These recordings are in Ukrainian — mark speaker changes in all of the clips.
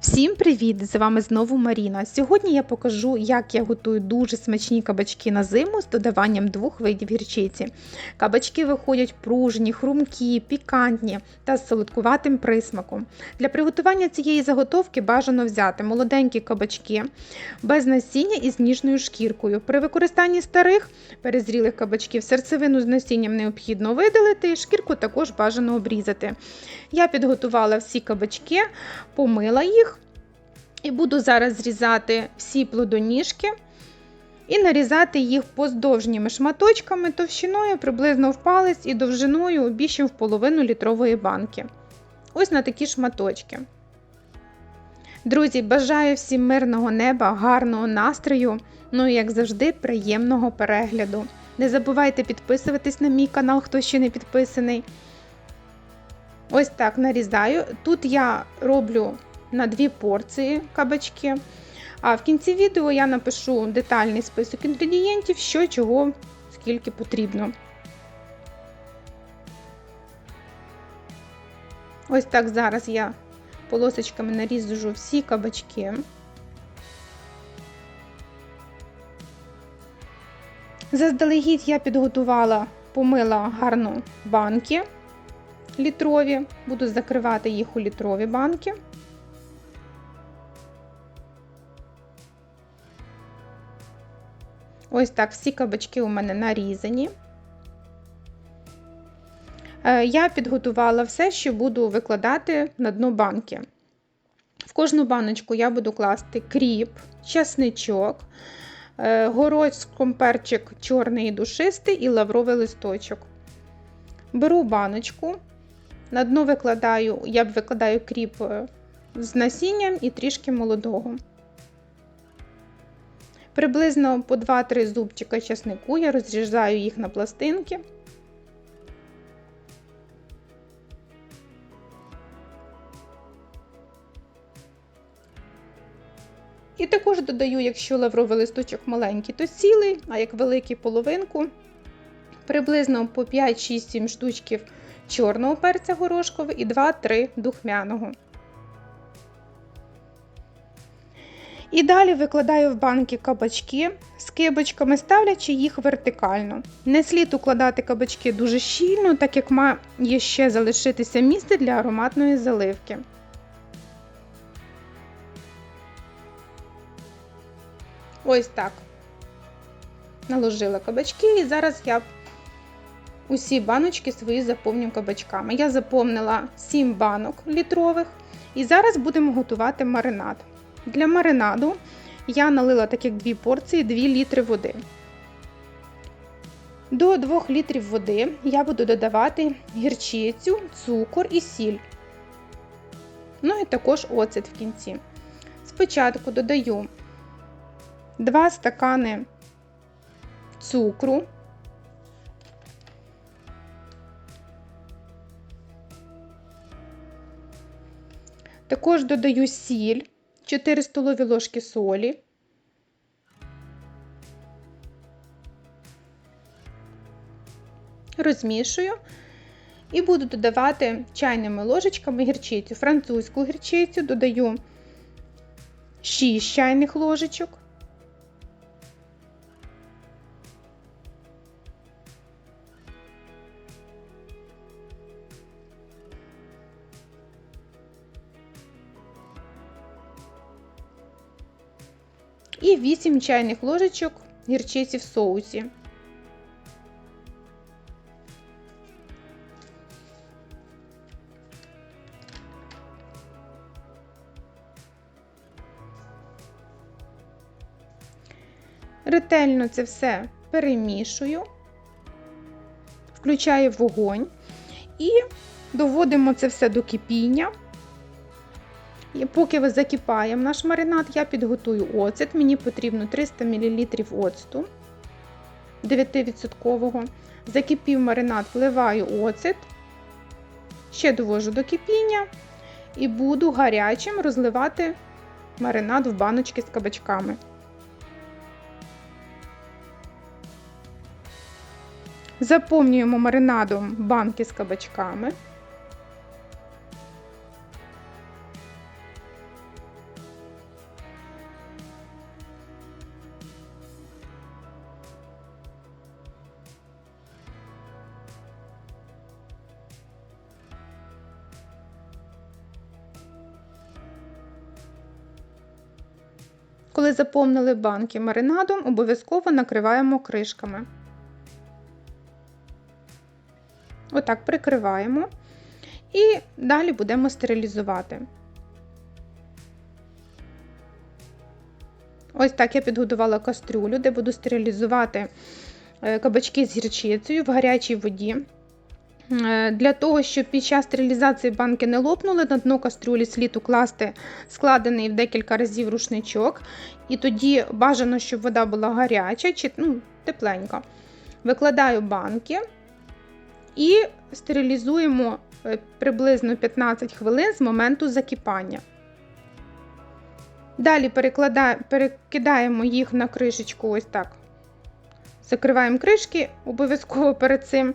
Speaker 1: Всім привіт! З вами знову Маріна. Сьогодні я покажу, як я готую дуже смачні кабачки на зиму з додаванням двох видів гірчиці. Кабачки виходять пружні, хрумкі, пікантні та з солодкуватим присмаком. Для приготування цієї заготовки бажано взяти молоденькі кабачки без насіння і з ніжною шкіркою. При використанні старих перезрілих кабачків серцевину з насінням необхідно видалити, шкірку також бажано обрізати. Я підготувала всі кабачки, помила їх. І буду зараз зрізати всі плодоніжки і нарізати їх поздовжніми шматочками товщиною приблизно в палець і довжиною більше в половину літрової банки. Ось на такі шматочки. Друзі, бажаю всім мирного неба, гарного настрою, ну і як завжди, приємного перегляду. Не забувайте підписуватись на мій канал, хто ще не підписаний. Ось так нарізаю. Тут я роблю на дві порції кабачки. А в кінці відео я напишу детальний список інгредієнтів, що чого, скільки потрібно. Ось так зараз я полосочками нарізжу всі кабачки. Заздалегідь я підготувала, помила гарно банки літрові, буду закривати їх у літрові банки. Ось так всі кабачки у мене нарізані. Е, я підготувала все, що буду викладати на дно банки. В кожну баночку я буду класти кріп, часничок, е, городськом перчик чорний і душистий і лавровий листочок. Беру баночку, на дно викладаю, я викладаю кріп е, з насінням і трішки молодого. Приблизно по 2-3 зубчика часнику я розрізаю їх на пластинки. І також додаю, якщо лавровий листочок маленький, то цілий, а як великий половинку, приблизно по 5-6-7 штучків чорного перця горошкового і 2-3 духмяного. І далі викладаю в банки кабачки з кибочками, ставлячи їх вертикально. Не слід укладати кабачки дуже щільно, так як має ще залишитися місце для ароматної заливки. Ось так. Наложила кабачки, і зараз я усі баночки свої заповню кабачками. Я заповнила 7 банок літрових, і зараз будемо готувати маринад. Для маринаду я налила так як дві порції 2 літри води. До 2 літрів води я буду додавати гірчицю, цукор і сіль. Ну і також оцет в кінці. Спочатку додаю 2 стакани цукру. Також додаю сіль 4 столові ложки солі. Розмішую і буду додавати чайними ложечками гірчицю. Французьку гірчицю додаю 6 чайних ложечок. І 8 чайних ложечок гірчиці в соусі. Ретельно це все перемішую, включаю вогонь і доводимо це все до кипіння. І поки закипає наш маринад, я підготую оцет. Мені потрібно 300 мл оцту 9%. Закипів маринад, вливаю оцет, ще довожу до кипіння і буду гарячим розливати маринад в баночки з кабачками. Заповнюємо маринадом банки з кабачками. Коли заповнили банки маринадом, обов'язково накриваємо кришками. Отак прикриваємо. І далі будемо стерилізувати. Ось так я підготувала кастрюлю, де буду стерилізувати е, кабачки з гірчицею в гарячій воді. Е, Для того, щоб під час стерилізації банки не лопнули, на дно кастрюлі слід укласти складений в декілька разів рушничок. І тоді бажано, щоб вода була гаряча чи ну, тепленька. Викладаю банки і стерилізуємо е, приблизно 15 хвилин з моменту закипання. Далі перекидаємо їх на кришечку, ось так. Закриваємо кришки обов'язково перед цим.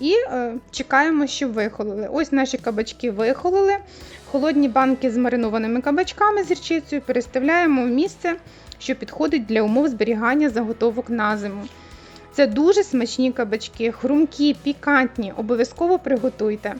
Speaker 1: І е, чекаємо, щоб вихололи. Ось наші кабачки вихололи. Холодні банки з маринованими кабачками з гірчицею переставляємо в місце, що підходить для умов зберігання заготовок на зиму. Це дуже смачні кабачки, хрумкі, пікантні, обов'язково приготуйте.